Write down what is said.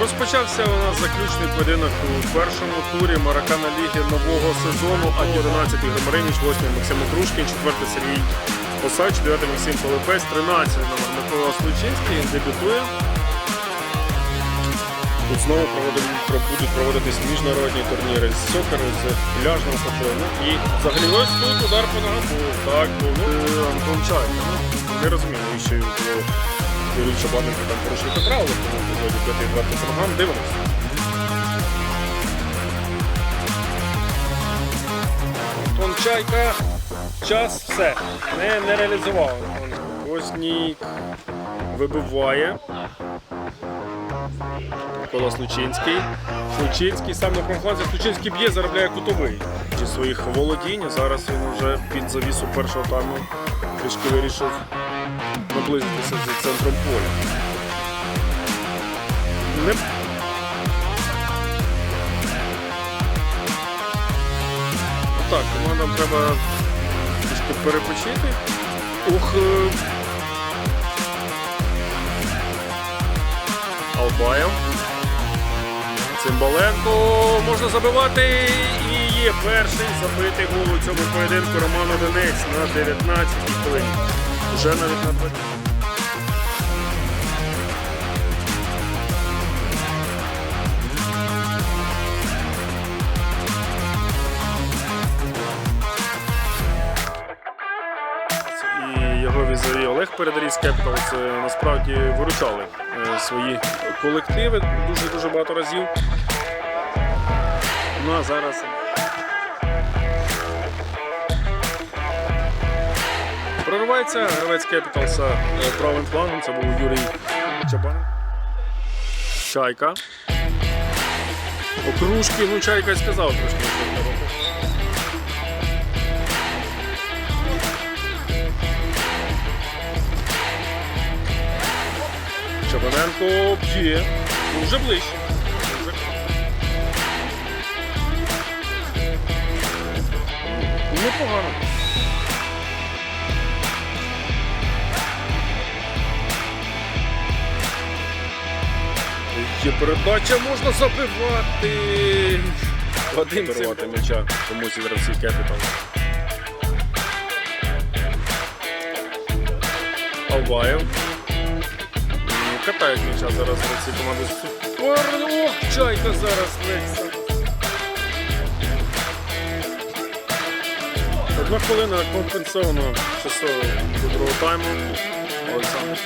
Розпочався у нас заключний поєдинок у першому турі Маракана Ліги нового сезону. А 11 Ігор Маринич, 8 Максим Окрушкін, 4-й Сергій Осач, 9-й Максим Полипець, 13 номер Микола Случинський. Дебютує. Тут знову будуть проводитись міжнародні турніри з сокеру, з пляжного хокею. Ну, І взагалі ось тут удар по ногам. Так, був. Е, Антон Чай. Ну, не розумію, навіщо було Юрій Чабаненко там порушити правила тому епізоді 5-20 програм. Дивимось. Антон Чайка. Час все. Не, не реалізував. Вознік вибиває. Микола Случинський. Случинський сам на промфланзі. Случинський б'є, заробляє кутовий. Зі своїх володінь. Зараз він вже під завісу першого тайму трішки вирішив наблизитися за центром поля. Не... Так, командам треба трішки перепочити. Ух. е, Албаєв. Цимбаленко можна забивати. І є перший забитий гол у цьому поєдинку Роман Одинець на 19 хвилині. Навіть на 20. і його візові Олег Capital це насправді виручали е, свої колективи дуже-дуже багато разів. Ну а зараз. Проривається гравець Кепіталса правим флангом, це був Юрій Чабан. Чайка. Окружки, ну чайка й сказав трошки. Чабаненко б'є. Ну, Вже ближче. Непогано. Є передача, можна забивати. Вадим Дарувати м'яча комусь із гравців Кепітал. Албаєв. Катають м'яча зараз гравці команди Супер. Ох, чайка зараз вийшла. Одна хвилина компенсовано часово до другого тайму. Олександр.